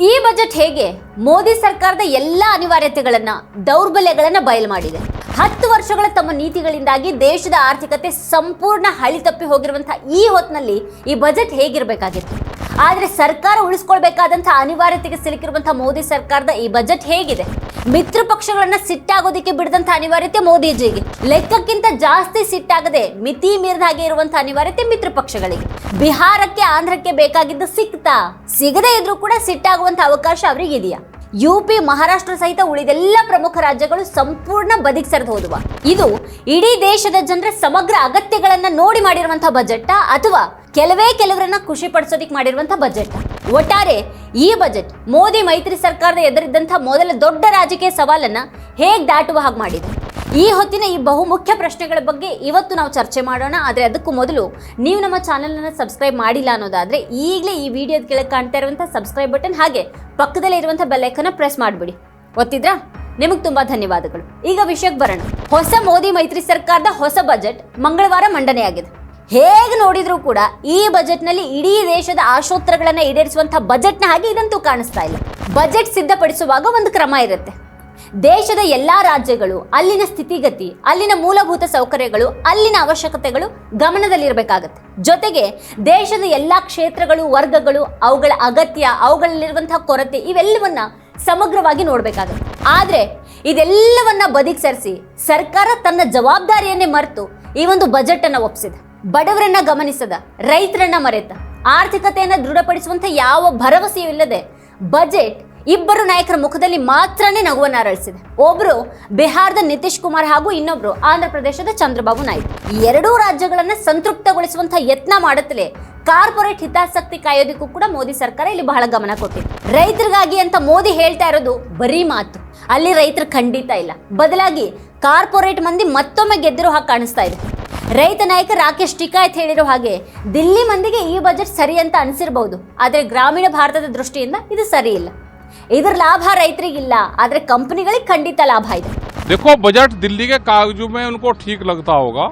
ಈ ಬಜೆಟ್ ಹೇಗೆ ಮೋದಿ ಸರ್ಕಾರದ ಎಲ್ಲ ಅನಿವಾರ್ಯತೆಗಳನ್ನ ದೌರ್ಬಲ್ಯಗಳನ್ನ ಬಯಲು ಮಾಡಿದೆ? ಹತ್ತು ವರ್ಷಗಳ ತಮ್ಮ ನೀತಿಗಳಿಂದಾಗಿ ದೇಶದ ಆರ್ಥಿಕತೆ ಸಂಪೂರ್ಣ ಹಳಿ ತಪ್ಪಿ ಹೋಗಿರುವಂತಹ ಈ ಹೊತ್ತಿನಲ್ಲಿ ಈ ಬಜೆಟ್ ಹೇಗಿರಬೇಕಾಗಿತ್ತು? ಆದರೆ ಸರ್ಕಾರ ಉಳಿಸ್ಕೊಳ್ಬೇಕಾದಂತಹ ಅನಿವಾರ್ಯತೆಗೆ ಸಿಲುಕಿರುವಂತಹ ಮೋದಿ ಸರ್ಕಾರದ ಈ ಬಜೆಟ್ ಹೇಗಿದೆ? ಮಿತ್ರ ಪಕ್ಷಗಳನ್ನ ಸಿಟ್ಟಾಗೋದಿಕ್ಕೆ ಬಿಡದಂತ ಅನಿವಾರ್ಯತೆ ಮೋದಿಜಿಗೆ. ಲೆಕ್ಕಕ್ಕಿಂತ ಜಾಸ್ತಿ ಸಿಟ್ಟಾಗದೆ ಮಿತಿ ಮೀರಿದ ಹಾಗೆ ಇರುವಂತಹ ಅನಿವಾರ್ಯತೆ ಮಿತ್ರ ಪಕ್ಷಗಳಿಗೆ. ಬಿಹಾರಕ್ಕೆ ಆಂಧ್ರಕ್ಕೆ ಬೇಕಾಗಿದ್ದು ಸಿಕ್ತಾ? ಸಿಗದೇ ಇದ್ರೂ ಕೂಡ ಸಿಟ್ಟಾಗುವಂಥ ಅವಕಾಶ ಅವರಿಗೆ ಇದೆಯಾ ಯುಪಿ ಮಹಾರಾಷ್ಟ್ರ ಸಹಿತ ಉಳಿದೆಲ್ಲ ಪ್ರಮುಖ ರಾಜ್ಯಗಳು ಸಂಪೂರ್ಣ ಬದಿಗೆ ಸರಿದು ಹೋದುವ. ಇದು ಇಡೀ ದೇಶದ ಜನರ ಸಮಗ್ರ ಅಗತ್ಯಗಳನ್ನ ನೋಡಿ ಮಾಡಿರುವಂತಹ ಬಜೆಟ್ ಅಥವಾ ಕೆಲವೇ ಕೆಲವರನ್ನ ಖುಷಿ ಪಡಿಸೋದಿಕ್ ಮಾಡಿರುವಂತಹ ಬಜೆಟ್ ಒಟ್ಟಾರೆ ಈ ಬಜೆಟ್ ಮೋದಿ ಮೈತ್ರಿ ಸರ್ಕಾರದ ಎದುರಿದ್ದಂತಹ ಮೊದಲ ದೊಡ್ಡ ರಾಜಕೀಯ ಸವಾಲನ್ನ ಹೇಗೆ ದಾಟುವ ಹಾಗೆ ಮಾಡಿದೆ? ಈ ಹೊತ್ತಿನ ಈ ಬಹುಮುಖ್ಯ ಪ್ರಶ್ನೆಗಳ ಬಗ್ಗೆ ಇವತ್ತು ನಾವು ಚರ್ಚೆ ಮಾಡೋಣ. ಆದರೆ ಅದಕ್ಕೂ ಮೊದಲು ನೀವು ನಮ್ಮ ಚಾನಲನ್ನು ಸಬ್ಸ್ಕ್ರೈಬ್ ಮಾಡಿಲ್ಲ ಅನ್ನೋದಾದರೆ ಈಗಲೇ ಈ ವಿಡಿಯೋದ ಕೆಳಗೆ ಕಾಣ್ತಾ ಇರುವಂಥ ಸಬ್ಸ್ಕ್ರೈಬ್ ಬಟನ್ ಹಾಗೆ ಪಕ್ಕದಲ್ಲೇ ಇರುವಂಥ ಬೆಲ್ಲೈಕನ್ನ ಪ್ರೆಸ್ ಮಾಡಿಬಿಡಿ. ಗೊತ್ತಿದ್ರಾ ನಿಮಗೆ ತುಂಬ ಧನ್ಯವಾದಗಳು. ಈಗ ವಿಷಯಕ್ಕೆ ಬರೋಣ. ಹೊಸ ಮೋದಿ ಮೈತ್ರಿ ಸರ್ಕಾರದ ಹೊಸ ಬಜೆಟ್ ಮಂಗಳವಾರ ಮಂಡನೆಯಾಗಿದೆ ಹೇಗೆ ನೋಡಿದ್ರೂ ಕೂಡ ಈ ಬಜೆಟ್ನಲ್ಲಿ ಇಡೀ ದೇಶದ ಆಶೋತ್ತರಗಳನ್ನು ಈಡೇರಿಸುವಂತಹ ಬಜೆಟ್ನ ಹಾಗೆ ಇದಂತೂ ಕಾಣಿಸ್ತಾ ಇಲ್ಲ. ಬಜೆಟ್ ಸಿದ್ಧಪಡಿಸುವಾಗ ಒಂದು ಕ್ರಮ ಇರುತ್ತೆ. ದೇಶದ ಎಲ್ಲ ರಾಜ್ಯಗಳು, ಅಲ್ಲಿನ ಸ್ಥಿತಿಗತಿ, ಅಲ್ಲಿನ ಮೂಲಭೂತ ಸೌಕರ್ಯಗಳು, ಅಲ್ಲಿನ ಅವಶ್ಯಕತೆಗಳು ಗಮನದಲ್ಲಿರಬೇಕಾಗತ್ತೆ. ಜೊತೆಗೆ ದೇಶದ ಎಲ್ಲ ಕ್ಷೇತ್ರಗಳು, ವರ್ಗಗಳು, ಅವುಗಳ ಅಗತ್ಯ, ಅವುಗಳಲ್ಲಿರುವಂತಹ ಕೊರತೆ ಇವೆಲ್ಲವನ್ನ ಸಮಗ್ರವಾಗಿ ನೋಡಬೇಕಾಗತ್ತೆ. ಆದರೆ ಇದೆಲ್ಲವನ್ನ ಬದಿಗೆ ಸರಿಸಿ ಸರ್ಕಾರ ತನ್ನ ಜವಾಬ್ದಾರಿಯನ್ನೇ ಮರೆತು ಈ ಒಂದು ಬಜೆಟ್ ಅನ್ನ ಒಪ್ಪಿಸಿದೆ ಬಡವರನ್ನ ಗಮನಿಸದ, ರೈತರನ್ನ ಮರೆತ, ಆರ್ಥಿಕತೆಯನ್ನು ದೃಢಪಡಿಸುವಂತ ಯಾವ ಭರವಸೆಯೂ ಇಲ್ಲದೆ ಬಜೆಟ್ ಇಬ್ಬರು ನಾಯಕರ ಮುಖದಲ್ಲಿ ಮಾತ್ರನೇ ನಗುವನ್ನು ಅರಳಿಸಿದೆ. ಒಬ್ರು ಬಿಹಾರದ ನಿತೀಶ್ ಕುಮಾರ್ ಹಾಗೂ ಇನ್ನೊಬ್ರು ಆಂಧ್ರ ಪ್ರದೇಶದ ಚಂದ್ರಬಾಬು ನಾಯ್ಡು ಎರಡೂ ರಾಜ್ಯಗಳನ್ನ ಸಂತೃಪ್ತಗೊಳಿಸುವಂತಹ ಯತ್ನ ಮಾಡುತ್ತಲೇ ಕಾರ್ಪೊರೇಟ್ ಹಿತಾಸಕ್ತಿ ಕಾಯೋದಕ್ಕೂ ಕೂಡ ಮೋದಿ ಸರ್ಕಾರ ಇಲ್ಲಿ ಬಹಳ ಗಮನ ಕೊಟ್ಟಿದೆ. ರೈತರಿಗಾಗಿ ಅಂತ ಮೋದಿ ಹೇಳ್ತಾ ಇರೋದು ಬರೀ ಮಾತು. ಅಲ್ಲಿ ರೈತರು ಖಂಡಿತ ಇಲ್ಲ. ಬದಲಾಗಿ ಕಾರ್ಪೊರೇಟ್ ಮಂದಿ ಮತ್ತೊಮ್ಮೆ ಗೆದ್ದಿರೋ ಹಾಗೆ ಕಾಣಿಸ್ತಾ ಇದೆ. ರೈತ ನಾಯಕ ರಾಕೇಶ್ ಟಿಕಾಯತ್ ಹೇಳಿರೋ ಹಾಗೆ ದಿಲ್ಲಿ ಮಂದಿಗೆ ಈ ಬಜೆಟ್ ಸರಿ ಅಂತ ಅನಿಸಿರ್ಬೋದು ಆದರೆ ಗ್ರಾಮೀಣ ಭಾರತದ ದೃಷ್ಟಿಯಿಂದ ಇದು ಸರಿ ಇಲ್ಲ. ಇದರ ಲಾಭ ರೈತರಿಗಿಲ್ಲ ಆದರೆ ಕಂಪನಿಗಳಿಗೆ ಖಂಡಿತ ಲಾಭ ಇದೆ देखो बजट दिल्ली के कागजों में उनको ठीक लगता होगा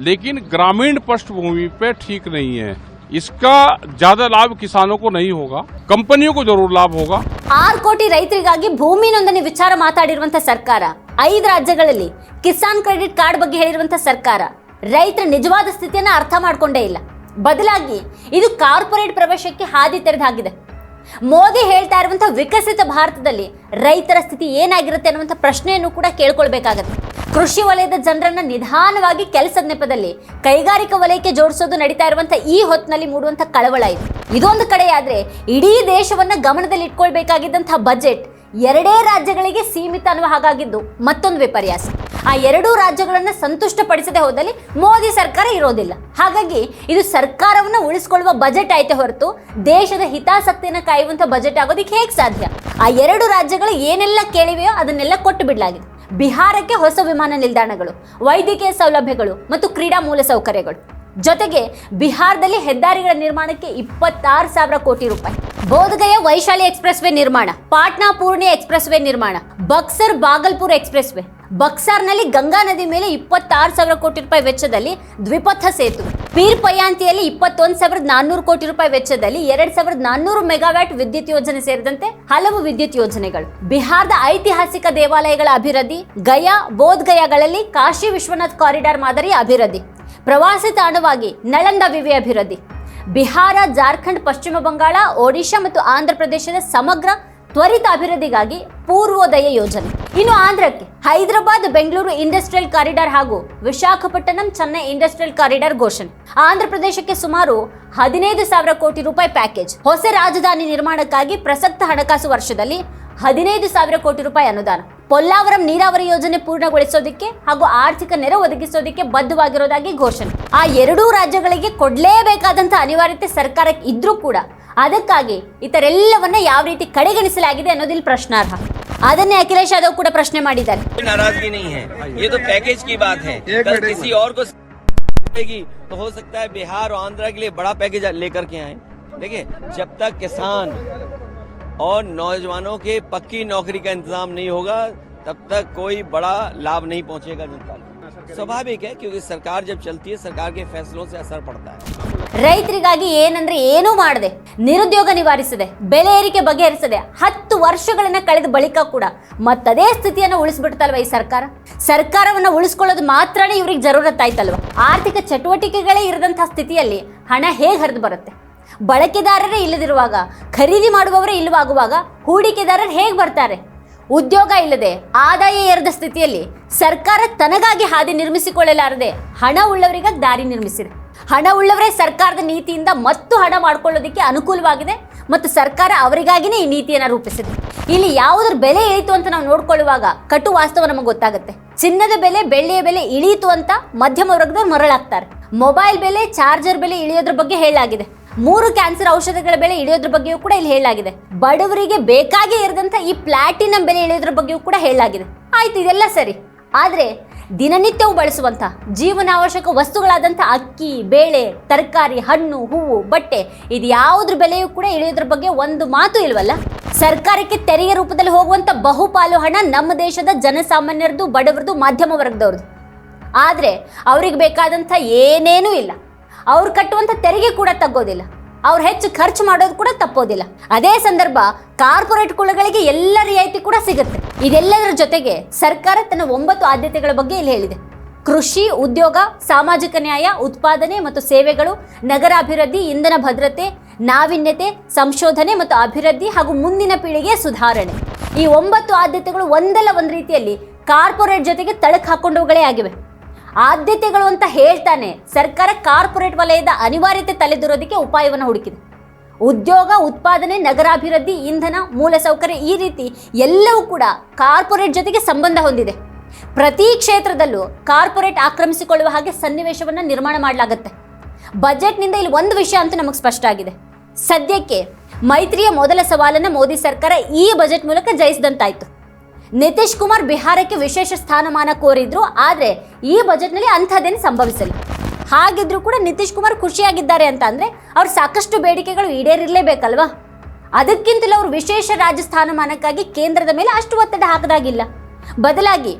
लेकिन ग्रामीण पृष्ठभूमि पे ठीक नहीं है इसका ज्यादा लाभ किसानों को नहीं होगा कंपनियों को जरूर लाभ होगा ಆರು ಕೋಟಿ ರೈತರಿಗಾಗಿ ಭೂಮಿ ನೋಂದಣಿ ವಿಚಾರ ಮಾತಾಡಿರುವಂತ ಸರ್ಕಾರ ಐದು ರಾಜ್ಯಗಳಲ್ಲಿ ಕಿಸಾನ್ ಕ್ರೆಡಿಟ್ ಕಾರ್ಡ್ ಬಗ್ಗೆ ಹೇಳಿರುವಂತ ಸರ್ಕಾರ ರೈತರ ನಿಜವಾದ ಸ್ಥಿತಿಯನ್ನ ಅರ್ಥ ಮಾಡ್ಕೊಂಡೇ ಇಲ್ಲ ಬದಲಾಗಿ ಇದು ಕಾರ್ಪೊರೇಟ್ ಪ್ರವೇಶಕ್ಕೆ ಹಾದಿ ತೆರೆದಾಗಿದೆ ಮೋದಿ ಹೇಳ್ತಾ ಇರುವಂಥ ವಿಕಸಿತ ಭಾರತದಲ್ಲಿ ರೈತರ ಸ್ಥಿತಿ ಏನಾಗಿರುತ್ತೆ ಅನ್ನುವಂಥ ಪ್ರಶ್ನೆಯನ್ನು ಕೂಡ ಕೇಳ್ಕೊಳ್ಬೇಕಾಗತ್ತೆ. ಕೃಷಿ ವಲಯದ ಜನರನ್ನ ನಿಧಾನವಾಗಿ ಕೆಲಸದ ನೆಪದಲ್ಲಿ ಕೈಗಾರಿಕಾ ವಲಯಕ್ಕೆ ಜೋಡಿಸೋದು ನಡೀತಾ ಇರುವಂಥ ಈ ಹೊತ್ತಿನಲ್ಲಿ ಮೂಡುವಂಥ ಕಳವಳ ಇದು. ಇದೊಂದು ಕಡೆಯಾದರೆ ಇಡೀ ದೇಶವನ್ನ ಗಮನದಲ್ಲಿ ಇಟ್ಕೊಳ್ಬೇಕಾಗಿದ್ದಂತಹ ಬಜೆಟ್ ಎರಡೇ ರಾಜ್ಯಗಳಿಗೆ ಸೀಮಿತ ಅನ್ನುವ ಹಾಗಾಗಿದ್ದು ಮತ್ತೊಂದು ವಿಪರ್ಯಾಸ. ಆ ಎರಡೂ ರಾಜ್ಯಗಳನ್ನು ಸಂತುಷ್ಟಪಡಿಸದೆ ಹೋದಲ್ಲಿ ಮೋದಿ ಸರ್ಕಾರ ಇರೋದಿಲ್ಲ. ಹಾಗಾಗಿ ಇದು ಸರ್ಕಾರವನ್ನ ಉಳಿಸ್ಕೊಳ್ಳುವ ಬಜೆಟ್ ಆಯ್ತೆ ಹೊರತು ದೇಶದ ಹಿತಾಸಕ್ತಿಯನ್ನು ಕಾಯುವಂಥ ಬಜೆಟ್ ಆಗೋದಕ್ಕೆ ಹೇಗೆ ಸಾಧ್ಯ? ಆ ಎರಡು ರಾಜ್ಯಗಳು ಏನೆಲ್ಲ ಕೇಳಿವೆಯೋ ಅದನ್ನೆಲ್ಲ ಕೊಟ್ಟು ಬಿಡಲಾಗಿದೆ. ಬಿಹಾರಕ್ಕೆ ಹೊಸ ವಿಮಾನ ನಿಲ್ದಾಣಗಳು, ವೈದ್ಯಕೀಯ ಸೌಲಭ್ಯಗಳು ಮತ್ತು ಕ್ರೀಡಾ ಮೂಲಸೌಕರ್ಯಗಳು. ಜೊತೆಗೆ ಬಿಹಾರದಲ್ಲಿ ಹೆದ್ದಾರಿಗಳ ನಿರ್ಮಾಣಕ್ಕೆ ಇಪ್ಪತ್ತಾರು ಸಾವಿರ ಕೋಟಿ ರೂಪಾಯಿ. ಬೋಧಗಯ ವೈಶಾಲಿ ಎಕ್ಸ್ಪ್ರೆಸ್ ವೇ ನಿರ್ಮಾಣ, ಪಾಟ್ನಾ ಪೂರ್ಣಿ ಎಕ್ಸ್ಪ್ರೆಸ್ ವೇ ನಿರ್ಮಾಣ, ಬಕ್ಸರ್ ಬಾಗಲ್ಪುರ್ ಎಕ್ಸ್ಪ್ರೆಸ್ ವೇ ಬಕ್ಸಾರ್ನಲ್ಲಿ ಗಂಗಾ ನದಿ ಮೇಲೆ ಇಪ್ಪತ್ತಾರು ಸಾವಿರ ಕೋಟಿ ರೂಪಾಯಿ ವೆಚ್ಚದಲ್ಲಿ ದ್ವಿಪಥ ಸೇತು. ಪೀರ್ ಪಯಾಂತಿಯಲ್ಲಿ ಇಪ್ಪತ್ತೊಂದು ಸಾವಿರದ ನಾನ್ನೂರು ಕೋಟಿ ರೂಪಾಯಿ ವೆಚ್ಚದಲ್ಲಿ ಎರಡ್ ಸಾವಿರದ ನಾನ್ನೂರು ಮೆಗಾವ್ಯಾಟ್ ವಿದ್ಯುತ್ ಯೋಜನೆ ಸೇರಿದಂತೆ ಹಲವು ವಿದ್ಯುತ್ ಯೋಜನೆಗಳು. ಬಿಹಾರದ ಐತಿಹಾಸಿಕ ದೇವಾಲಯಗಳ ಅಭಿವೃದ್ಧಿ, ಗಯಾ ಬೋಧ್ ಗಯಾಗಳಲ್ಲಿ ಕಾಶಿ ವಿಶ್ವನಾಥ್ ಕಾರಿಡಾರ್ ಮಾದರಿ ಅಭಿವೃದ್ಧಿ. ಪ್ರವಾಸಿ ತಾಣವಾಗಿ ನಳಂದ ವಿವಿ ಅಭಿವೃದ್ಧಿ. ಬಿಹಾರ, ಜಾರ್ಖಂಡ್, ಪಶ್ಚಿಮ ಬಂಗಾಳ, ಒಡಿಶಾ ಮತ್ತು ಆಂಧ್ರ ಪ್ರದೇಶದ ಸಮಗ್ರ, ತ್ವರಿತ ಅಭಿವೃದ್ಧಿಗಾಗಿ ಪೂರ್ವೋದಯ ಯೋಜನೆ. ಇನ್ನು ಆಂಧ್ರಕ್ಕೆ ಹೈದರಾಬಾದ್, ಬೆಂಗಳೂರು ಇಂಡಸ್ಟ್ರಿಯಲ್ ಕಾರಿಡಾರ್ ಹಾಗೂ ವಿಶಾಖಪಟ್ಟಣಂ ಚೆನ್ನೈ ಇಂಡಸ್ಟ್ರಿಯಲ್ ಕಾರಿಡಾರ್ ಘೋಷಣೆ. ಆಂಧ್ರ ಪ್ರದೇಶಕ್ಕೆ ಸುಮಾರು ಹದಿನೈದು ಸಾವಿರ ಕೋಟಿ ರೂಪಾಯಿ ಪ್ಯಾಕೇಜ್. ಹೊಸ ರಾಜಧಾನಿ ನಿರ್ಮಾಣಕ್ಕಾಗಿ ಪ್ರಸಕ್ತ ಹಣಕಾಸು ವರ್ಷದಲ್ಲಿ ಹದಿನೈದು ಸಾವಿರ ಕೋಟಿ ರೂಪಾಯಿ ಅನುದಾನ. ಪೊಲ್ಲಾವರಂ ನೀರಾವರಿ ಯೋಜನೆ ಪೂರ್ಣಗೊಳಿಸೋದಕ್ಕೆ ಹಾಗೂ ಆರ್ಥಿಕ ನೆರವು ಒದಗಿಸೋದಕ್ಕೆ ಬದ್ಧವಾಗಿರೋದಾಗಿ ಘೋಷಣೆ ಆ ಎರಡೂ ರಾಜ್ಯಗಳಿಗೆ ಕೊಡಲೇಬೇಕಾದಂತ ಅನಿವಾರ್ಯತೆ ಸರ್ಕಾರಕ್ಕೆ ಇದ್ರೂ ಕೂಡ ಅದಕ್ಕಾಗಿ ಇತರೆಲ್ಲವನ್ನ ಯಾವ ರೀತಿ ಕಡೆಗಣಿಸಲಾಗಿದೆ ಅನ್ನೋದಿಲ್ಲಿ ಪ್ರಶ್ನಾರ್ಹ ಅದನ್ನೇ ಅಖಿಲೇಶ್ ಯಾದವ್ ಕೂಡ ಪ್ರಶ್ನೆ ಮಾಡಿದ್ದಾರೆ कोई नाराजगी नहीं है ये तो पैकेज की बात है एक कल मिनट, एक किसी और को मिलेगी तो हो सकता है बिहार और आंध्र के लिए बड़ा पैकेज लेकर के आए देखिए जब तक किसान और नौजवानों के पक्की नौकरी का इंतजाम नहीं होगा तब तक कोई बड़ा लाभ नहीं पहुंचेगा जनता को स्वाभाविक है क्योंकि सरकार जब चलती है सरकार के फैसलों से असर पड़ता है ರೈತರಿಗಾಗಿ ಏನಂದ್ರೆ ಏನೂ ಮಾಡದೆ ನಿರುದ್ಯೋಗ ನಿವಾರಿಸದೆ ಬೆಲೆ ಏರಿಕೆ ಬಗೆಹರಿಸದೆ ಹತ್ತು ವರ್ಷಗಳನ್ನ ಕಳೆದ ಬಳಿಕ ಕೂಡ ಮತ್ತದೇ ಸ್ಥಿತಿಯನ್ನು ಉಳಿಸ್ಬಿಡ್ತಲ್ವ ಈ ಸರ್ಕಾರ ಸರ್ಕಾರವನ್ನ ಉಳಿಸ್ಕೊಳ್ಳೋದು ಮಾತ್ರನೇ ಇವ್ರಿಗೆ ಜರೂರತ್ ಆಯ್ತಲ್ವ ಆರ್ಥಿಕ ಚಟುವಟಿಕೆಗಳೇ ಇರದಂತಹ ಸ್ಥಿತಿಯಲ್ಲಿ ಹಣ ಹೇಗೆ ಹರಿದು ಬರುತ್ತೆ ಬಳಕೆದಾರರೇ ಇಲ್ಲದಿರುವಾಗ, ಖರೀದಿ ಮಾಡುವವರೇ ಇಲ್ಲವಾಗುವಾಗ ಹೂಡಿಕೆದಾರರು ಹೇಗೆ ಬರ್ತಾರೆ? ಉದ್ಯೋಗ ಇಲ್ಲದೆ ಆದಾಯ ಏರದ ಸ್ಥಿತಿಯಲ್ಲಿ ಸರ್ಕಾರ ತನಗಾಗಿ ಹಾದಿ ನಿರ್ಮಿಸಿಕೊಳ್ಳಲಾರದೆ ಹಣ ಉಳ್ಳವರಿಗೆ ದಾರಿ ನಿರ್ಮಿಸಿದೆ. ಹಣ ಉಳ್ಳವರೇ ಸರ್ಕಾರದ ನೀತಿಯಿಂದ ಮತ್ತು ಹಣ ಮಾಡಿಕೊಳ್ಳೋದಕ್ಕೆ ಅನುಕೂಲವಾಗಿದೆ ಮತ್ತು ಸರ್ಕಾರ ಅವರಿಗಾಗಿನೇ ಈ ನೀತಿಯನ್ನು ರೂಪಿಸಿದೆ. ಇಲ್ಲಿ ಯಾವುದ್ರ ಬೆಲೆ ಇಳಿತು ಅಂತ ನಾವು ನೋಡ್ಕೊಳ್ಳುವಾಗ ಕಟು ವಾಸ್ತವ ನಮಗೆ ಗೊತ್ತಾಗುತ್ತೆ. ಚಿನ್ನದ ಬೆಲೆ, ಬೆಳ್ಳಿಯ ಬೆಲೆ ಇಳಿಯಿತು ಅಂತ ಮಧ್ಯಮ ವರ್ಗದವ್ರು ಮರಳಾಗ್ತಾರೆ. ಮೊಬೈಲ್ ಬೆಲೆ, ಚಾರ್ಜರ್ ಬೆಲೆ ಇಳಿಯೋದ್ರ ಬಗ್ಗೆ ಹೇಳಲಾಗಿದೆ. ಮೂರು ಕ್ಯಾನ್ಸರ್ ಔಷಧಗಳ ಬೆಲೆ ಇಳಿಯೋದ್ರ ಬಗ್ಗೆಯೂ ಕೂಡ ಇಲ್ಲಿ ಹೇಳಲಾಗಿದೆ. ಬಡವರಿಗೆ ಬೇಕಾಗೇ ಇರದಂತ ಈ ಪ್ಲಾಟಿನಂ ಬೆಲೆ ಇಳಿಯೋದ್ರ ಬಗ್ಗೆಯೂ ಕೂಡ ಹೇಳಲಾಗಿದೆ. ಆಯ್ತು, ಇದೆಲ್ಲ ಸರಿ. ಆದ್ರೆ ದಿನನಿತ್ಯವು ಬಳಸುವಂತ ಜೀವನಾವಶ್ಯಕ ವಸ್ತುಗಳಾದಂಥ ಅಕ್ಕಿ, ಬೇಳೆ, ತರಕಾರಿ, ಹಣ್ಣು, ಹೂವು, ಬಟ್ಟೆ ಇದು ಯಾವುದ್ರ ಬೆಲೆಯೂ ಕೂಡ ಇಳಿಯೋದ್ರ ಬಗ್ಗೆ ಒಂದು ಮಾತು ಇಲ್ವಲ್ಲ? ಸರ್ಕಾರಕ್ಕೆ ತೆರಿಗೆ ರೂಪದಲ್ಲಿ ಹೋಗುವಂತ ಬಹುಪಾಲು ಹಣ ನಮ್ಮ ದೇಶದ ಜನಸಾಮಾನ್ಯರದು ಬಡವರದು ಮಧ್ಯಮ ವರ್ಗದವ್ರದ್ದು. ಆದರೆ ಅವ್ರಿಗೆ ಬೇಕಾದಂಥ ಏನೇನೂ ಇಲ್ಲ. ಅವ್ರು ಕಟ್ಟುವಂಥ ತೆರಿಗೆ ಕೂಡ ತಗ್ಗೋದಿಲ್ಲ. ಅವ್ರು ಹೆಚ್ಚು ಖರ್ಚು ಮಾಡೋದು ಕೂಡ ತಪ್ಪೋದಿಲ್ಲ. ಅದೇ ಸಂದರ್ಭ ಕಾರ್ಪೊರೇಟ್ ಕುಳಗಳಿಗೆ ಎಲ್ಲ ರಿಯಾಯಿತಿ ಕೂಡ ಸಿಗುತ್ತೆ. ಇದೆಲ್ಲದರ ಜೊತೆಗೆ ಸರ್ಕಾರ ತನ್ನ ಒಂಬತ್ತು ಆದ್ಯತೆಗಳ ಬಗ್ಗೆ ಇಲ್ಲಿ ಹೇಳಿದೆ. ಕೃಷಿ, ಉದ್ಯೋಗ, ಸಾಮಾಜಿಕ ನ್ಯಾಯ, ಉತ್ಪಾದನೆ ಮತ್ತು ಸೇವೆಗಳು, ನಗರಾಭಿವೃದ್ಧಿ, ಇಂಧನ ಭದ್ರತೆ, ನಾವಿನ್ಯತೆ, ಸಂಶೋಧನೆ ಮತ್ತು ಅಭಿವೃದ್ಧಿ ಹಾಗೂ ಮುಂದಿನ ಪೀಳಿಗೆಯ ಸುಧಾರಣೆ. ಈ ಒಂಬತ್ತು ಆದ್ಯತೆಗಳು ಒಂದಲ್ಲ ಒಂದು ರೀತಿಯಲ್ಲಿ ಕಾರ್ಪೊರೇಟ್ ಜೊತೆಗೆ ತಳಕ್ ಹಾಕೊಂಡವುಗಳೇ ಆಗಿವೆ. ಆದ್ಯತೆಗಳು ಅಂತ ಹೇಳ್ತಾನೆ. ಸರ್ಕಾರ ಕಾರ್ಪೊರೇಟ್ ವಲಯದ ಅನಿವಾರ್ಯತೆ ತಲೆದೂರೋದಕ್ಕೆ ಉಪಾಯವನ್ನು ಹುಡುಕಿದೆ. ಉದ್ಯೋಗ, ಉತ್ಪಾದನೆ, ನಗರಾಭಿವೃದ್ಧಿ, ಇಂಧನ ಮೂಲಸೌಕರ್ಯ ಈ ರೀತಿ ಎಲ್ಲವೂ ಕೂಡ ಕಾರ್ಪೊರೇಟ್ ಜೊತೆಗೆ ಸಂಬಂಧ ಹೊಂದಿದೆ. ಪ್ರತಿ ಕ್ಷೇತ್ರದಲ್ಲೂ ಕಾರ್ಪೊರೇಟ್ ಆಕ್ರಮಿಸಿಕೊಳ್ಳುವ ಹಾಗೆ ಸನ್ನಿವೇಶವನ್ನು ನಿರ್ಮಾಣ ಮಾಡಲಾಗುತ್ತೆ. ಬಜೆಟ್ನಿಂದ ಇಲ್ಲಿ ಒಂದು ವಿಷಯ ಅಂತೂ ನಮಗೆ ಸ್ಪಷ್ಟ ಆಗಿದೆ. ಸದ್ಯಕ್ಕೆ ಮೈತ್ರಿಯ ಮೊದಲ ಸವಾಲನ್ನು ಮೋದಿ ಸರ್ಕಾರ ಈ ಬಜೆಟ್ ಮೂಲಕ ಜಯಿಸಿದಂತಾಯ್ತು. ನಿತೀಶ್ ಕುಮಾರ್ ಬಿಹಾರಕ್ಕೆ ವಿಶೇಷ ಸ್ಥಾನಮಾನ ಕೋರಿದ್ರು, ಆದರೆ ಈ ಬಜೆಟ್ನಲ್ಲಿ ಅಂಥದ್ದೇನು ಸಂಭವಿಸಲಿ? ಹಾಗಿದ್ರೂ ಕೂಡ ನಿತೀಶ್ ಕುಮಾರ್ ಖುಷಿಯಾಗಿದ್ದಾರೆ ಅಂತ ಅಂದರೆ ಅವ್ರ ಸಾಕಷ್ಟು ಬೇಡಿಕೆಗಳು ಈಡೇರಿರಲೇಬೇಕಲ್ವಾ? ಅದಕ್ಕಿಂತಲೂ ಅವರು ವಿಶೇಷ ರಾಜ್ಯ ಸ್ಥಾನಮಾನಕ್ಕಾಗಿ ಕೇಂದ್ರದ ಮೇಲೆ ಅಷ್ಟು ಒತ್ತಡ ಹಾಕದಾಗಿಲ್ಲ. ಬದಲಾಗಿ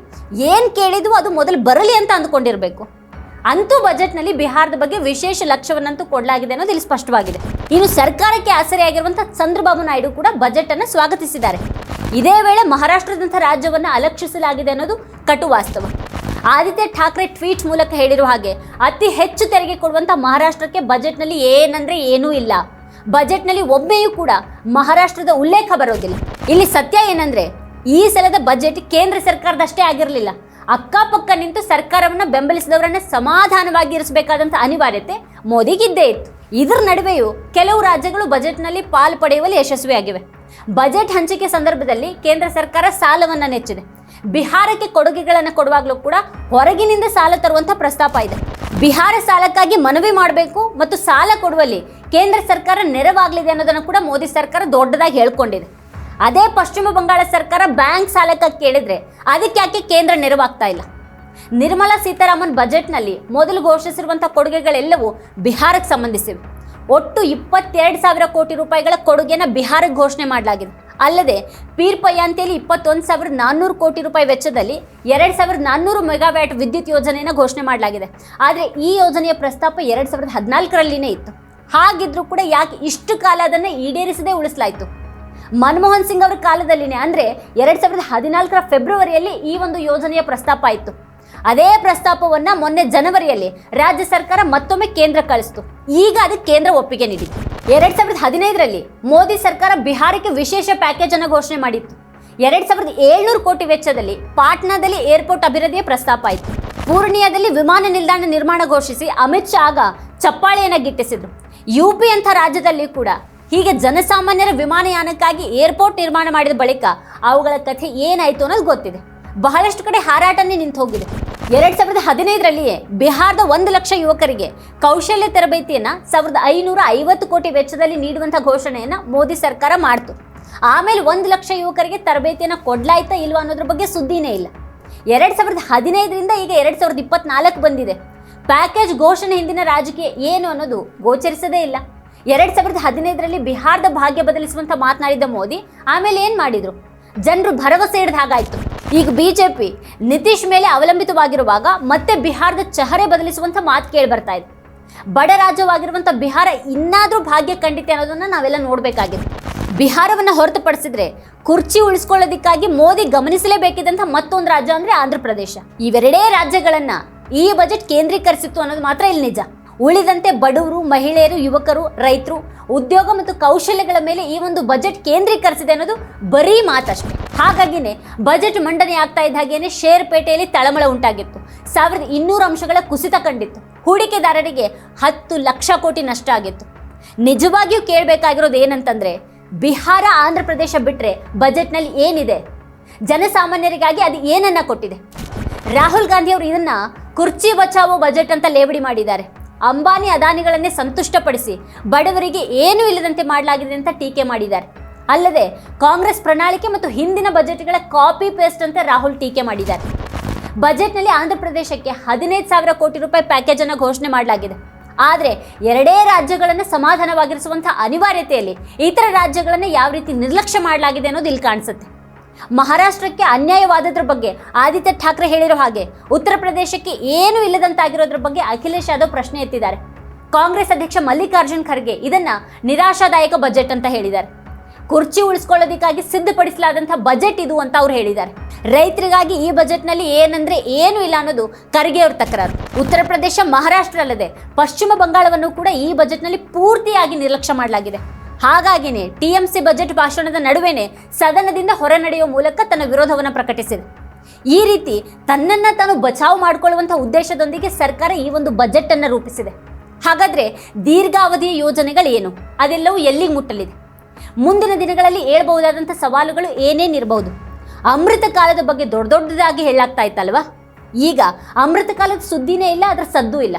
ಏನು ಕೇಳಿದ್ವು ಅದು ಮೊದಲು ಬರಲಿ ಅಂತ ಅಂದ್ಕೊಂಡಿರಬೇಕು. ಅಂತೂ ಬಜೆಟ್ನಲ್ಲಿ ಬಿಹಾರದ ಬಗ್ಗೆ ವಿಶೇಷ ಲಕ್ಷ್ಯವನ್ನಂತೂ ಕೊಡಲಾಗಿದೆ ಅನ್ನೋದು ಇಲ್ಲಿ ಸ್ಪಷ್ಟವಾಗಿದೆ. ಇನ್ನು ಸರ್ಕಾರಕ್ಕೆ ಆಸರೆಯಾಗಿರುವಂತಹ ಚಂದ್ರಬಾಬು ನಾಯ್ಡು ಕೂಡ ಬಜೆಟ್ ಅನ್ನು ಸ್ವಾಗತಿಸಿದ್ದಾರೆ. ಇದೇ ವೇಳೆ ಮಹಾರಾಷ್ಟ್ರದಂಥ ರಾಜ್ಯವನ್ನು ಅಲಕ್ಷಿಸಲಾಗಿದೆ ಅನ್ನೋದು ಕಟು ವಾಸ್ತವ. ಆದಿತ್ಯ ಠಾಕ್ರೆ ಟ್ವೀಟ್ ಮೂಲಕ ಹೇಳಿರುವ ಹಾಗೆ, ಅತಿ ಹೆಚ್ಚು ತೆರಿಗೆ ಕೊಡುವಂಥ ಮಹಾರಾಷ್ಟ್ರಕ್ಕೆ ಬಜೆಟ್ನಲ್ಲಿ ಏನಂದ್ರೆ ಏನೂ ಇಲ್ಲ. ಬಜೆಟ್ನಲ್ಲಿ ಒಮ್ಮೆಯೂ ಕೂಡ ಮಹಾರಾಷ್ಟ್ರದ ಉಲ್ಲೇಖ ಬರೋದಿಲ್ಲ. ಇಲ್ಲಿ ಸತ್ಯ ಏನಂದ್ರೆ, ಈ ಸಲದ ಬಜೆಟ್ ಕೇಂದ್ರ ಸರ್ಕಾರದಷ್ಟೇ ಆಗಿರಲಿಲ್ಲ. ಅಕ್ಕಪಕ್ಕ ನಿಂತು ಸರ್ಕಾರವನ್ನು ಬೆಂಬಲಿಸಿದವರನ್ನ ಸಮಾಧಾನವಾಗಿ ಇರಿಸಬೇಕಾದಂಥ ಅನಿವಾರ್ಯತೆ ಮೋದಿಗಿದ್ದೇ ಇತ್ತು. ಇದರ ನಡುವೆಯೂ ಕೆಲವು ರಾಜ್ಯಗಳು ಬಜೆಟ್ನಲ್ಲಿ ಪಾಲು ಪಡೆಯುವಲ್ಲಿ ಯಶಸ್ವಿಯಾಗಿವೆ. ಬಜೆಟ್ ಹಂಚಿಕೆ ಸಂದರ್ಭದಲ್ಲಿ ಕೇಂದ್ರ ಸರ್ಕಾರ ಸಾಲವನ್ನ ನೆಚ್ಚಿದೆ. ಬಿಹಾರಕ್ಕೆ ಕೊಡುಗೆಗಳನ್ನು ಕೊಡುವಾಗಲೂ ಕೂಡ ಹೊರಗಿನಿಂದ ಸಾಲ ತರುವಂಥ ಪ್ರಸ್ತಾಪ ಇದೆ. ಬಿಹಾರ ಸಾಲಕ್ಕಾಗಿ ಮನವಿ ಮಾಡಬೇಕು ಮತ್ತು ಸಾಲ ಕೊಡುವಲ್ಲಿ ಕೇಂದ್ರ ಸರ್ಕಾರ ನೆರವಾಗಲಿದೆ ಅನ್ನೋದನ್ನು ಕೂಡ ಮೋದಿ ಸರ್ಕಾರ ದೊಡ್ಡದಾಗಿ ಹೇಳ್ಕೊಂಡಿದೆ. ಅದೇ ಪಶ್ಚಿಮ ಬಂಗಾಳ ಸರ್ಕಾರ ಬ್ಯಾಂಕ್ ಸಾಲಕ್ಕೆ ಕೇಳಿದ್ರೆ ಅದಕ್ಕೆ ಯಾಕೆ ಕೇಂದ್ರ ನೆರವಾಗ್ತಾ ಇಲ್ಲ? ನಿರ್ಮಲಾ ಸೀತಾರಾಮನ್ ಬಜೆಟ್ನಲ್ಲಿ ಮೊದಲು ಘೋಷಿಸಿರುವಂಥ ಕೊಡುಗೆಗಳೆಲ್ಲವೂ ಬಿಹಾರಕ್ಕೆ ಸಂಬಂಧಿಸಿವೆ. ಒಟ್ಟು ಇಪ್ಪತ್ತೆರಡು ಸಾವಿರ ಕೋಟಿ ರೂಪಾಯಿಗಳ ಕೊಡುಗೆಯನ್ನು ಬಿಹಾರಕ್ಕೆ ಘೋಷಣೆ ಮಾಡಲಾಗಿದೆ. ಅಲ್ಲದೆ ಪೀರ್ ಪಯಾಂತಿಯಲ್ಲಿ ಇಪ್ಪತ್ತೊಂದು ಸಾವಿರದ ನಾನ್ನೂರು ಕೋಟಿ ರೂಪಾಯಿ ವೆಚ್ಚದಲ್ಲಿ ಎರಡು ಸಾವಿರದ ನಾನ್ನೂರು ಮೆಗಾವ್ಯಾಟ್ ವಿದ್ಯುತ್ ಯೋಜನೆಯನ್ನು ಘೋಷಣೆ ಮಾಡಲಾಗಿದೆ. ಆದರೆ ಈ ಯೋಜನೆಯ ಪ್ರಸ್ತಾಪ ಎರಡು ಸಾವಿರದ ಹದಿನಾಲ್ಕರಲ್ಲಿನೇ ಇತ್ತು. ಹಾಗಿದ್ರೂ ಕೂಡ ಯಾಕೆ ಇಷ್ಟು ಕಾಲ ಅದನ್ನು ಈಡೇರಿಸದೇ ಉಳಿಸಲಾಯಿತು? ಮನಮೋಹನ್ ಸಿಂಗ್ ಅವರ ಕಾಲದಲ್ಲಿನೇ, ಅಂದರೆ ಎರಡು ಸಾವಿರದ ಹದಿನಾಲ್ಕರ ಫೆಬ್ರವರಿಯಲ್ಲಿ ಈ ಒಂದು ಯೋಜನೆಯ ಪ್ರಸ್ತಾಪ ಆಯಿತು ಅದೇ ಪ್ರಸ್ತಾಪವನ್ನು ಮೊನ್ನೆ ಜನವರಿಯಲ್ಲಿ ರಾಜ್ಯ ಸರ್ಕಾರ ಮತ್ತೊಮ್ಮೆ ಕೇಂದ್ರ ಕಳಿಸ್ತು. ಈಗ ಅದಕ್ಕೆ ಕೇಂದ್ರ ಒಪ್ಪಿಗೆ ನೀಡಿತು ಎರಡು ಸಾವಿರದ ಹದಿನೈದರಲ್ಲಿ ಮೋದಿ ಸರ್ಕಾರ ಬಿಹಾರಕ್ಕೆ ವಿಶೇಷ ಪ್ಯಾಕೇಜ್ ಅನ್ನು ಘೋಷಣೆ ಮಾಡಿತ್ತು. ಎರಡು ಸಾವಿರದ ಏಳ್ನೂರು ಕೋಟಿ ವೆಚ್ಚದಲ್ಲಿ ಪಾಟ್ನಾದಲ್ಲಿ ಏರ್ಪೋರ್ಟ್ ಅಭಿವೃದ್ಧಿಯ ಪ್ರಸ್ತಾಪ ಆಯಿತು ಪೂರ್ಣಿಯಾದಲ್ಲಿ ವಿಮಾನ ನಿಲ್ದಾಣ ನಿರ್ಮಾಣ ಘೋಷಿಸಿ ಅಮಿತ್ ಶಾ ಆಗ ಚಪ್ಪಾಳೆಯನ್ನು ಗಿಟ್ಟಿಸಿದರು. ಯು ಪಿ ಅಂಥ ರಾಜ್ಯದಲ್ಲಿ ಕೂಡ ಹೀಗೆ ಜನಸಾಮಾನ್ಯರ ವಿಮಾನಯಾನಕ್ಕಾಗಿ ಏರ್ಪೋರ್ಟ್ ನಿರ್ಮಾಣ ಮಾಡಿದ ಬಳಿಕ ಅವುಗಳ ಕಥೆ ಏನಾಯಿತು ಅನ್ನೋದು ಗೊತ್ತಿದೆ. ಬಹಳಷ್ಟು ಕಡೆ ಹಾರಾಟನೇ ನಿಂತು ಹೋಗಿದೆ. ಎರಡ್ ಸಾವಿರದ ಹದಿನೈದರಲ್ಲಿಯೇ ಬಿಹಾರದ ಒಂದು ಲಕ್ಷ ಯುವಕರಿಗೆ ಕೌಶಲ್ಯ ತರಬೇತಿಯನ್ನ ಸಾವಿರದ ಐನೂರ ಐವತ್ತು ಕೋಟಿ ವೆಚ್ಚದಲ್ಲಿ ನೀಡುವಂಥ ಘೋಷಣೆಯನ್ನ ಮೋದಿ ಸರ್ಕಾರ ಮಾಡ್ತು. ಆಮೇಲೆ ಒಂದು ಲಕ್ಷ ಯುವಕರಿಗೆ ತರಬೇತಿಯನ್ನ ಕೊಡ್ಲಾಯ್ತಾ ಇಲ್ವಾ ಅನ್ನೋದ್ರ ಬಗ್ಗೆ ಸುದ್ದಿನೇ ಇಲ್ಲ. ಎರಡ್ ಸಾವಿರದ ಹದಿನೈದರಿಂದ ಈಗ ಎರಡ್ ಸಾವಿರದ ಇಪ್ಪತ್ನಾಲ್ಕು ಬಂದಿದೆ. ಪ್ಯಾಕೇಜ್ ಘೋಷಣೆ ಹಿಂದಿನ ರಾಜಕೀಯ ಏನು ಅನ್ನೋದು ಗೋಚರಿಸದೇ ಇಲ್ಲ. ಎರಡ್ ಸಾವಿರದ ಹದಿನೈದರಲ್ಲಿ ಬಿಹಾರದ ಭಾಗ್ಯ ಬದಲಿಸುವಂತ ಮಾತನಾಡಿದ ಮೋದಿ, ಆಮೇಲೆ ಏನ್ ಮಾಡಿದ್ರು? ಜನರು ಭರವಸೆ ಹಿಡಿದ ಹಾಗಾಯ್ತು. ಈಗ ಬಿಜೆಪಿ ನಿತೀಶ್ ಮೇಲೆ ಅವಲಂಬಿತವಾಗಿರುವಾಗ ಮತ್ತೆ ಬಿಹಾರದ ಚಹರೆ ಬದಲಿಸುವಂತ ಮಾತು ಕೇಳಿ ಬರ್ತಾ ಇದೆ. ಬಡ ರಾಜ್ಯವಾಗಿರುವಂಥ ಬಿಹಾರ ಇನ್ನಾದರೂ ಭಾಗ್ಯ ಕಂಡಿತೆ ಅನ್ನೋದನ್ನು ನಾವೆಲ್ಲ ನೋಡಬೇಕಾಗಿದೆ. ಬಿಹಾರವನ್ನು ಹೊರತುಪಡಿಸಿದ್ರೆ ಕುರ್ಚಿ ಉಳಿಸ್ಕೊಳ್ಳೋದಿಕ್ಕಾಗಿ ಮೋದಿ ಗಮನಿಸಲೇಬೇಕಿದಂತ ಮತ್ತೊಂದು ರಾಜ್ಯ ಅಂದರೆ ಆಂಧ್ರ ಪ್ರದೇಶ ಇವೆರಡೇ ರಾಜ್ಯಗಳನ್ನ ಈ ಬಜೆಟ್ ಕೇಂದ್ರೀಕರಿಸಿತ್ತು ಅನ್ನೋದು ಮಾತ್ರ ಇಲ್ಲಿ ನಿಜ. ಉಳಿದಂತೆ ಬಡವರು, ಮಹಿಳೆಯರು, ಯುವಕರು, ರೈತರು, ಉದ್ಯೋಗ ಮತ್ತು ಕೌಶಲ್ಯಗಳ ಮೇಲೆ ಈ ಒಂದು ಬಜೆಟ್ ಕೇಂದ್ರೀಕರಿಸಿದೆ ಅನ್ನೋದು ಬರೀ ಮಾತಷ್ಟೇ. ಹಾಗಾಗಿನೇ ಬಜೆಟ್ ಮಂಡನೆ ಆಗ್ತಾ ಇದ್ದ ಹಾಗೇನೆ ಷೇರ್ ಪೇಟೆಯಲ್ಲಿ ತಳಮಳ ಉಂಟಾಗಿತ್ತು. ಸಾವಿರದ ಇನ್ನೂರು ಅಂಶಗಳ ಕುಸಿತ ಕಂಡಿತ್ತು. ಹೂಡಿಕೆದಾರರಿಗೆ ಹತ್ತು ಲಕ್ಷ ಕೋಟಿ ನಷ್ಟ ಆಗಿತ್ತು. ನಿಜವಾಗಿಯೂ ಕೇಳಬೇಕಾಗಿರೋದು ಏನಂತಂದ್ರೆ, ಬಿಹಾರ, ಆಂಧ್ರ ಪ್ರದೇಶ ಬಿಟ್ಟರೆ ಬಜೆಟ್ನಲ್ಲಿ ಏನಿದೆ? ಜನಸಾಮಾನ್ಯರಿಗಾಗಿ ಅದು ಏನನ್ನ ಕೊಟ್ಟಿದೆ? ರಾಹುಲ್ ಗಾಂಧಿ ಅವರು ಇದನ್ನ ಕುರ್ಚಿ ಬಚಾವೋ ಬಜೆಟ್ ಅಂತ ಲೇವಡಿ ಮಾಡಿದ್ದಾರೆ. ಅಂಬಾನಿ ಅದಾನಿಗಳನ್ನೇ ಸಂತುಷ್ಟಪಡಿಸಿ ಬಡವರಿಗೆ ಏನೂ ಇಲ್ಲದಂತೆ ಮಾಡಲಾಗಿದೆ ಅಂತ ಟೀಕೆ ಮಾಡಿದ್ದಾರೆ. ಅಲ್ಲದೆ ಕಾಂಗ್ರೆಸ್ ಪ್ರಣಾಳಿಕೆ ಮತ್ತು ಹಿಂದಿನ ಬಜೆಟ್ಗಳ ಕಾಪಿ ಪೇಸ್ಟ್ ಅಂತ ರಾಹುಲ್ ಟೀಕೆ ಮಾಡಿದ್ದಾರೆ. ಬಜೆಟ್ನಲ್ಲಿ ಆಂಧ್ರ ಪ್ರದೇಶಕ್ಕೆ ಹದಿನೈದು ಸಾವಿರ ಕೋಟಿ ರೂಪಾಯಿ ಪ್ಯಾಕೇಜ್ ಅನ್ನು ಘೋಷಣೆ ಮಾಡಲಾಗಿದೆ. ಆದರೆ ಎರಡೇ ರಾಜ್ಯಗಳನ್ನು ಸಮಾಧಾನವಾಗಿರಿಸುವಂತಹ ಅನಿವಾರ್ಯತೆಯಲ್ಲಿ ಇತರ ರಾಜ್ಯಗಳನ್ನು ಯಾವ ರೀತಿ ನಿರ್ಲಕ್ಷ್ಯ ಮಾಡಲಾಗಿದೆ ಅನ್ನೋದು ಇಲ್ಲಿ ಕಾಣಿಸುತ್ತೆ. ಮಹಾರಾಷ್ಟ್ರಕ್ಕೆ ಅನ್ಯಾಯವಾದದ್ರ ಬಗ್ಗೆ ಆದಿತ್ಯ ಠಾಕ್ರೆ ಹೇಳಿರೋ ಹಾಗೆ ಉತ್ತರ ಪ್ರದೇಶಕ್ಕೆ ಏನೂ ಇಲ್ಲದಂತಾಗಿರೋದ್ರ ಬಗ್ಗೆ ಅಖಿಲೇಶ್ ಯಾದವ್ ಪ್ರಶ್ನೆ ಎತ್ತಿದ್ದಾರೆ. ಕಾಂಗ್ರೆಸ್ ಅಧ್ಯಕ್ಷ ಮಲ್ಲಿಕಾರ್ಜುನ್ ಖರ್ಗೆ ಇದನ್ನ ನಿರಾಶಾದಾಯಕ ಬಜೆಟ್ ಅಂತ ಹೇಳಿದ್ದಾರೆ. ಕುರ್ಚಿ ಉಳಿಸ್ಕೊಳ್ಳೋದಕ್ಕಾಗಿ ಸಿದ್ಧಪಡಿಸಲಾದಂಥ ಬಜೆಟ್ ಇದು ಅಂತ ಅವ್ರು ಹೇಳಿದ್ದಾರೆ. ರೈತರಿಗಾಗಿ ಈ ಬಜೆಟ್ನಲ್ಲಿ ಏನಂದ್ರೆ ಏನು ಇಲ್ಲ ಅನ್ನೋದು ಖರ್ಗೆ ಅವ್ರ ತಕರಾರು. ಉತ್ತರ ಪ್ರದೇಶ ಮಹಾರಾಷ್ಟ್ರ ಅಲ್ಲದೆ ಪಶ್ಚಿಮ ಬಂಗಾಳವನ್ನು ಕೂಡ ಈ ಬಜೆಟ್ನಲ್ಲಿ ಪೂರ್ತಿಯಾಗಿ ನಿರ್ಲಕ್ಷ್ಯ ಮಾಡಲಾಗಿದೆ. ಹಾಗಾಗಿನೇ ಟಿಎಂಸಿ ಬಜೆಟ್ ಭಾಷಣದ ನಡುವೆನೆ ಸದನದಿಂದ ಹೊರ ನಡೆಯುವ ಮೂಲಕ ತನ್ನ ವಿರೋಧವನ್ನು ಪ್ರಕಟಿಸಿದೆ. ಈ ರೀತಿ ತನ್ನನ್ನು ತಾನು ಬಚಾವ್ ಮಾಡಿಕೊಳ್ಳುವಂಥ ಉದ್ದೇಶದೊಂದಿಗೆ ಸರ್ಕಾರ ಈ ಒಂದು ಬಜೆಟ್ ಅನ್ನು ರೂಪಿಸಿದೆ. ಹಾಗಾದ್ರೆ ದೀರ್ಘಾವಧಿಯ ಯೋಜನೆಗಳೇನು ಅದೆಲ್ಲವೂ ಎಲ್ಲಿಗೆ ಮುಟ್ಟಲಿದೆ? ಮುಂದಿನ ದಿನಗಳಲ್ಲಿ ಏಳಬಹುದಾದಂಥ ಸವಾಲುಗಳು ಏನೇನಿರಬಹುದು ಅಮೃತ ಕಾಲದ ಬಗ್ಗೆ ದೊಡ್ಡ ದೊಡ್ಡದಾಗಿ ಹೇಳಾಗ್ತಾ ಇತ್ತಲ್ವಾ? ಈಗ ಅಮೃತ ಕಾಲದ ಸುದ್ದಿನೇ ಇಲ್ಲ, ಅದರ ಸದ್ದು ಇಲ್ಲ.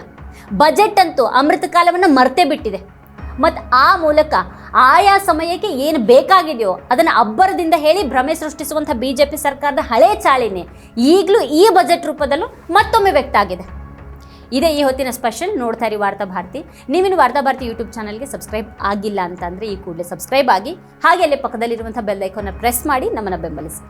ಬಜೆಟ್ ಅಂತೂ ಅಮೃತ ಕಾಲವನ್ನು ಮರ್ತೇ ಬಿಟ್ಟಿದೆ. ಮತ್ತು ಆ ಮೂಲಕ ಆಯಾ ಸಮಯಕ್ಕೆ ಏನು ಬೇಕಾಗಿದೆಯೋ ಅದನ್ನು ಅಬ್ಬರದಿಂದ ಹೇಳಿ ಭ್ರಮೆ ಸೃಷ್ಟಿಸುವಂಥ ಬಿ ಜೆ ಪಿ ಸರ್ಕಾರದ ಹಳೆ ಚಾಳಿನೇ ಈಗಲೂ ಈ ಬಜೆಟ್ ರೂಪದಲ್ಲೂ ಮತ್ತೊಮ್ಮೆ ವ್ಯಕ್ತ ಆಗಿದೆ. ಇದೇ ಈ ಹೊತ್ತಿನ ಸ್ಪೆಷಲ್ ನೋಡ್ತಾ ಇರಿ ವಾರ್ತಾ ಭಾರತಿ. ನೀವಿನ ವಾರ್ತಾ ಭಾರತಿ ಯೂಟ್ಯೂಬ್ ಚಾನಲ್ಗೆ ಸಬ್ಸ್ಕ್ರೈಬ್ ಆಗಿಲ್ಲ ಅಂತಂದರೆ ಈ ಕೂಡಲೇ ಸಬ್ಸ್ಕ್ರೈಬ್ ಆಗಿ ಹಾಗೆ ಅಲ್ಲೇ ಪಕ್ಕದಲ್ಲಿರುವಂಥ ಬೆಲ್ ಐಕಾನ್ನ ಪ್ರೆಸ್ ಮಾಡಿ ನಮ್ಮನ್ನು ಬೆಂಬಲಿಸಿ.